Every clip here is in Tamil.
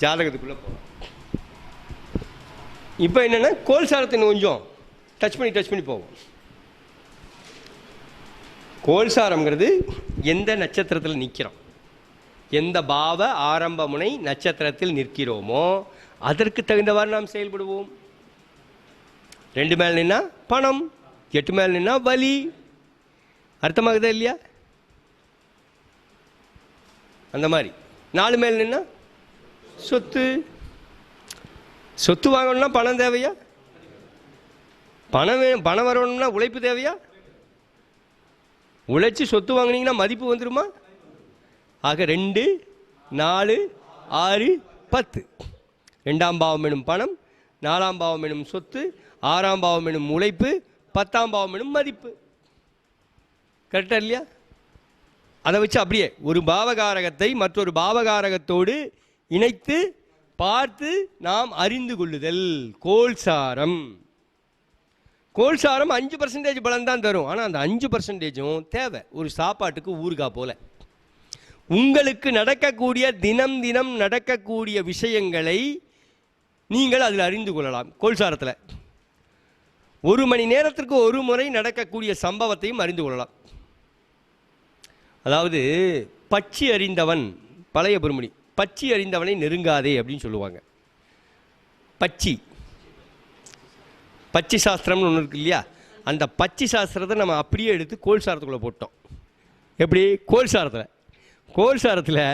ஜாதகத்துக்குள்ளே போகலாம் இப்போ என்னென்னா கோல் சாரத்தை கொஞ்சம் டச் பண்ணி டச் பண்ணி போவோம். கோல்சாரம்ங்கிறது எந்த நட்சத்திரத்தில் நிற்கிறோம் எந்த பாவ ஆரம்ப முனை நட்சத்திரத்தில் நிற்கிறோமோ அதற்கு தகுந்தவாறு நாம் செயல்படுவோம். ரெண்டு மேல் நின்னா பணம் எட்டு மேல் நின்னா வலி. அர்த்தமாகுதா இல்லையா? அந்த மாதிரி. நாலு மேல் நின்னா சொத்து? சொத்து வாங்கணும்னா பணம் தேவையா? பணம் பணம் வரணும்னா உழைப்பு தேவையா? உழைச்சி சொத்து வாங்குனீங்கன்னா மதிப்பு வந்துடுமா ஆக ரெண்டு நாலு ஆறு பத்து. ரெண்டாம் பாவம் எனும் பணம் நாலாம் பாவம் எனும் சொத்து ஆறாம் பாவம் எனும் உழைப்பு பத்தாம் பாவம் எனும் மதிப்பு. கரெக்டாக இல்லையா? அதை வச்சு அப்படியே ஒரு பாவகாரகத்தை மற்றொரு பாவகாரகத்தோடு இணைத்து பார்த்து நாம் அறிந்து கொள்ளுதல். கோல்சாரம் கோல்சாரம் அஞ்சு பர்சன்டேஜ் பலன் தான் தரும். ஆனால் அந்த அஞ்சு பர்சன்டேஜும் தேவை. ஒரு சாப்பாட்டுக்கு ஊறுகாய் போல. உங்களுக்கு நடக்கக்கூடிய தினம் தினம் நடக்கக்கூடிய விஷயங்களை நீங்கள் அதில் அறிந்து கொள்ளலாம். கோல்சாரத்தில் ஒரு மணி நேரத்திற்கு ஒரு முறை நடக்கக்கூடிய சம்பவத்தையும் அறிந்து கொள்ளலாம். அதாவது பச்சி அறிந்தவன் பழைய பெருமணி. பச்சி அறிந்தவனை நெருங்காதே அப்படின்னு சொல்லுவாங்க. பச்சி. பச்சி சாஸ்திரம்னு ஒன்று இருக்கு இல்லையா? அந்த பச்சி சாஸ்திரத்தை நம்ம அப்படியே எடுத்து கோல் சாரத்துக்குள்ளே போட்டோம். எப்படி? கோல் சாரத்தில். கோல் சாரத்தில்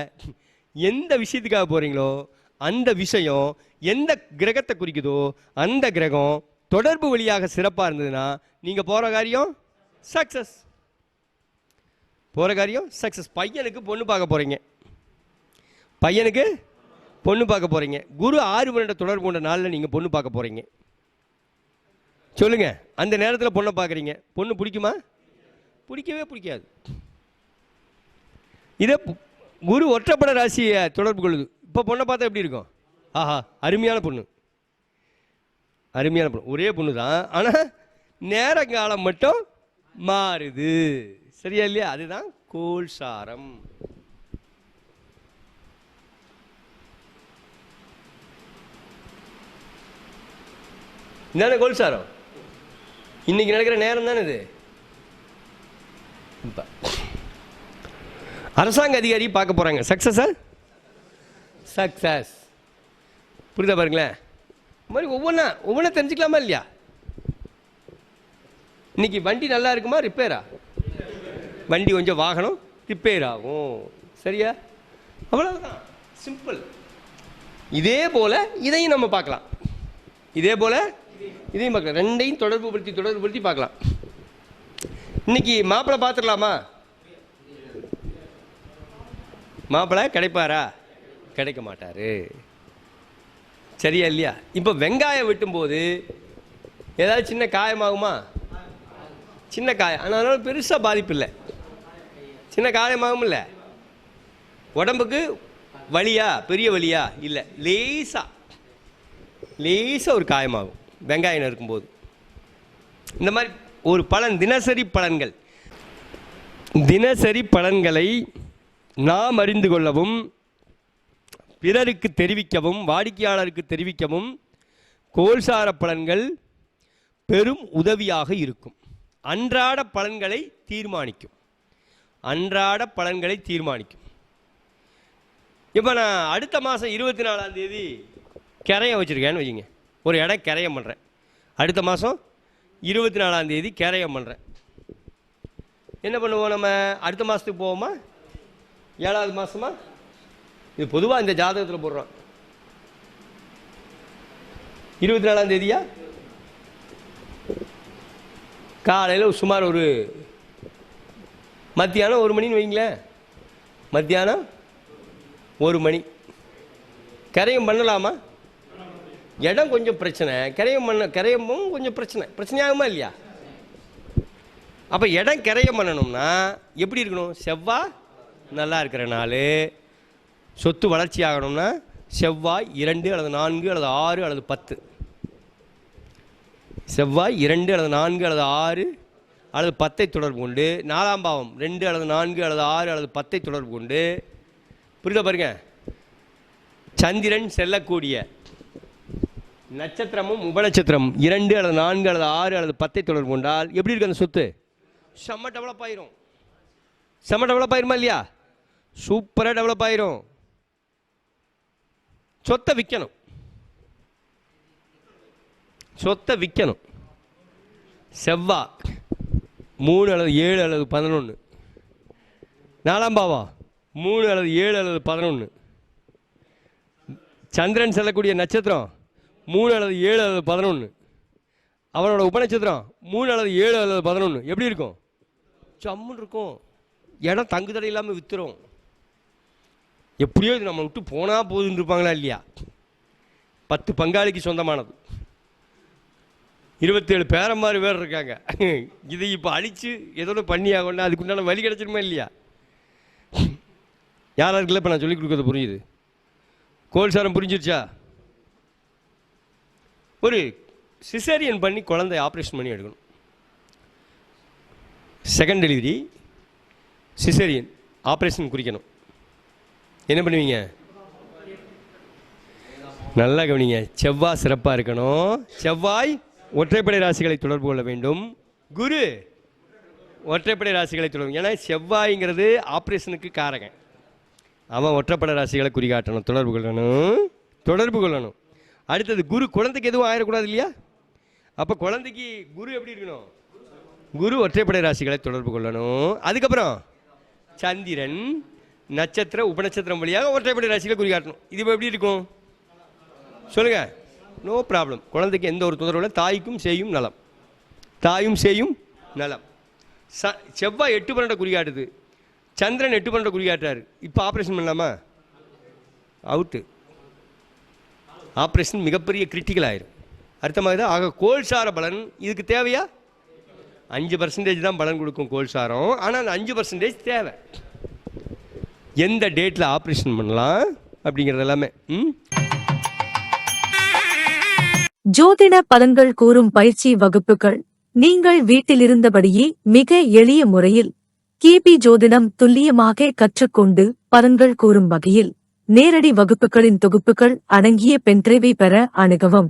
எந்த விஷயத்துக்காக போகிறீங்களோ அந்த விஷயம் எந்த கிரகத்தை குறிக்குதோ அந்த கிரகம் தொடர்பு வழியாக சிறப்பாக இருந்ததுன்னா நீங்கள் போகிற காரியம் சக்ஸஸ் போகிற காரியம் சக்ஸஸ் பையனுக்கு பொண்ணு பார்க்க போகிறீங்க பையனுக்கு பொண்ணு பார்க்க போகிறீங்க குரு ஆறு வருட தொடர்பு கொண்ட நாளில் நீங்கள் பொண்ணு பார்க்க போகிறீங்க சொல்லுங்கள் அந்த நேரத்தில் பொண்ணை பார்க்குறீங்க. பொண்ணு பிடிக்குமா? பிடிக்கவே பிடிக்காது. இதே குரு ஒற்றைப்பட ராசியை தொடர்பு கொள்ளுது. இப்போ பொண்ணை பார்த்தா எப்படி இருக்கும்? ஆஹா அருமையான பொண்ணு. அருமையான பொண்ணு. ஒரே பொண்ணு தான். ஆனால் நேரங்காலம் மட்டும் மாறுது. சரியா இல்லையா? அதுதான் கோல்சாரம் சாரம் கோல் சாரம் இன்னைக்கு நடக்கிற நேரம் தானே இது? அரசாங்க அதிகாரி பார்க்க போகிறாங்க சக்ஸஸா சக்ஸஸ் புரியுதா பாருங்களேன்? இது மாதிரி ஒவ்வொன்றா ஒவ்வொன்றா தெரிஞ்சுக்கலாமா இல்லையா? இன்னைக்கு வண்டி நல்லா இருக்குமா? ரிப்பேரா வண்டி கொஞ்சம் வாகனம் ரிப்பேர் ஆகும். சரியா? அவ்வளோதான் சிம்பிள் இதே போல் இதையும் நம்ம பார்க்கலாம். இதே போல் இதையும் பார்க்கலாம். ரெண்டையும் தொடர்பு படுத்தி தொடர்பு படுத்தி பார்க்கலாம். இன்னைக்கு மாப்பிள்ளை பார்த்துடலாமா மாப்பிள்ளை கிடைப்பாரா? கிடைக்க மாட்டாரு. சரியா இல்லையா? இப்போ வெங்காயம் வெட்டும்போது ஏதாவது சின்ன காயமாகுமா? சின்ன காயம். ஆனால் அதனால பெருசாக பாதிப்பு இல்லை. சின்ன காயமாகும் இல்லை உடம்புக்கு வலியா? பெரிய வலியா? இல்லை. லேசாக லேசாக ஒரு காயமாகும். வெங்காயம் நறுக்கும்போது. இந்த மாதிரி ஒரு பலன் தினசரி பலன்கள். தினசரி பலன்களை நாம் அறிந்து கொள்ளவும் பிறருக்கு தெரிவிக்கவும் வாடிக்கையாளருக்கு தெரிவிக்கவும் கோல்சார பலன்கள் பெரும் உதவியாக இருக்கும். அன்றாட பலன்களை தீர்மானிக்கும். அன்றாட பலன்களை தீர்மானிக்கும். இப்போ நான் அடுத்த மாதம் இருபத்தி நாலாம் தேதி கரையை வச்சுருக்கேன்னு வைங்க ஒரு இடம் கிரையம் பண்ணுறேன் அடுத்த மாதம் இருபத்தி நாலாந்தேதி கிரையம் பண்ணுறேன் என்ன பண்ணுவோம் நம்ம? அடுத்த மாதத்துக்கு போவோமா? ஏழாவது மாதமா இது பொதுவாக இந்த ஜாதகத்தில் போடுறோம். இருபத்தி நாலாம் தேதியா? காலையில் சுமார் ஒரு மத்தியானம் ஒரு மணின்னு வைங்களேன். மத்தியானம் ஒரு மணி. கரையும் பண்ணலாமா? இடம் கொஞ்சம் பிரச்சனை. கரையம் பண்ண கிரையமும் கொஞ்சம் பிரச்சனை. பிரச்சனையாகுமா இல்லையா? அப்போ இடம் கிரையம் பண்ணணும்னா எப்படி இருக்கணும்? செவ்வாய் நல்லா இருக்கிற நாள். சொத்து வளர்ச்சி ஆகணும்னா செவ்வாய் இரண்டு அல்லது நான்கு அல்லது ஆறு அல்லது பத்து. செவ்வாய் இரண்டு அல்லது நான்கு அல்லது ஆறு அல்லது பத்தை தொடர்பு கொண்டு நாலாம் பாவம் ரெண்டு அல்லது நான்கு அல்லது ஆறு அல்லது பத்தை தொடர்பு கொண்டு புரியுதா பாருங்க? சந்திரன் செல்லக்கூடிய நட்சத்திரமும் உபநட்சத்திரம் இரண்டு அல்லது நான்கு அல்லது ஆறு அல்லது பத்தை தொடர்பு கொண்டால் எப்படி இருக்கு அந்த சொத்து? செம்ம டெவலப் ஆயிரும். செம்ம டெவலப் ஆயிருமா இல்லையா? சூப்பராக டெவலப் ஆயிரும். சொத்தை விற்கணும் சொத்தை விற்கணும் செவ்வா மூணு அல்லது ஏழு அல்லது பதினொன்று நாலாம் பாவா மூணு அல்லது ஏழு அல்லது பதினொன்று சந்திரன் செல்லக்கூடிய நட்சத்திரம் மூணு அல்லது ஏழு அல்லது பதினொன்று அவனோட உபநட்சத்திரம் மூணு அல்லது ஏழு அல்லது பதினொன்று எப்படி இருக்கும்? சம்முன்னு இருக்கும். இடம் தங்குதடை இல்லாமல் வித்துரும். எப்படியோ இது நம்ம விட்டு போனால் போதுன்னு இருப்பாங்களா இல்லையா? பத்து பங்காளிக்கு சொந்தமானது. இருபத்தேழு பேரமாறு பேர் இருக்காங்க. இதை இப்போ அழித்து ஒன்று பண்ணி ஆகணும் அதுக்குண்டான வழி கிடச்சிருமா இல்லையா? யாராருக்குள்ள இப்போ நான் சொல்லிக் கொடுக்கறது புரியுது? கோல்சாரம் புரிஞ்சிருச்சா? ஒரு சிசேரியன் பண்ணி குழந்தை ஆப்ரேஷன் பண்ணி எடுக்கணும். செகண்ட் டெலிவரி சிசேரியன் ஆப்ரேஷன் குறிக்கணும். என்ன பண்ணுவீங்க? நல்லா கவனிங்க. செவ்வாய் சிறப்பாக இருக்கணும். செவ்வாய் ஒற்றைப்படை ராசிகளை தொடர்பு கொள்ள வேண்டும். குரு ஒற்றைப்படை ராசிகளை தொடர்பு ஏன்னா செவ்வாய்ங்கிறது ஆப்ரேஷனுக்கு காரகன் அவன் ஒற்றைப்படை ராசிகளை குறிகாட்டணும். தொடர்பு கொள்ளணும். தொடர்பு கொள்ளணும். அடுத்தது குரு குழந்தைக்கு எதுவும் ஆயிடக்கூடாது இல்லையா? அப்போ குழந்தைக்கு குரு எப்படி இருக்கணும்? குரு ஒற்றைப்படை ராசிகளை தொடர்பு கொள்ளணும். அதுக்கப்புறம் சந்திரன் நட்சத்திர உபநட்சத்திரம் வழியாக ஒற்றைப்படை ராசிகளை குறிக்காட்டணும் இது இப்போ எப்படி இருக்கும்? சொல்லுங்க. நோ ப்ராப்ளம் குழந்தைக்கு எந்த ஒரு தொந்தரவும் இல்லை. தாய்க்கும் செய்யும் நலம். தாயும் செய்யும் நலம். ச செவ்வாய் எட்டு பன்னெண்டை குறியாட்டுது சந்திரன் எட்டு பன்னெண்டை குறிகாட்டுறாரு. இப்போ ஆப்ரேஷன் பண்ணலாமா? அவுட்டு ஆப்ரேஷன் மிகப்பெரிய கிரிட்டிக்கல் ஆயிரும். அர்த்தமாகுது ஆக கோல்சார பலன் இதுக்கு தேவையா? அஞ்சு பர்சன்டேஜ் தான் பலன் கொடுக்கும் கோல்சாரம் ஆனால் அந்த அஞ்சு பர்சன்டேஜ் தேவை. எந்த டேட்டில் ஆப்ரேஷன் பண்ணலாம் அப்படிங்கிறது எல்லாமே ம்? ஜோதிட பலன்கள் கூறும் பயிற்சி வகுப்புகள். நீங்கள் வீட்டிலிருந்தபடியே மிக எளிய முறையில் கிபி ஜோதிடம் துல்லியமாக கற்றுக்கொண்டு பலன்கள் கூறும் வகையில் நேரடி வகுப்புகளின் தொகுப்புகள் அடங்கிய பென்ட்ரைவை பெற அணுகவும்.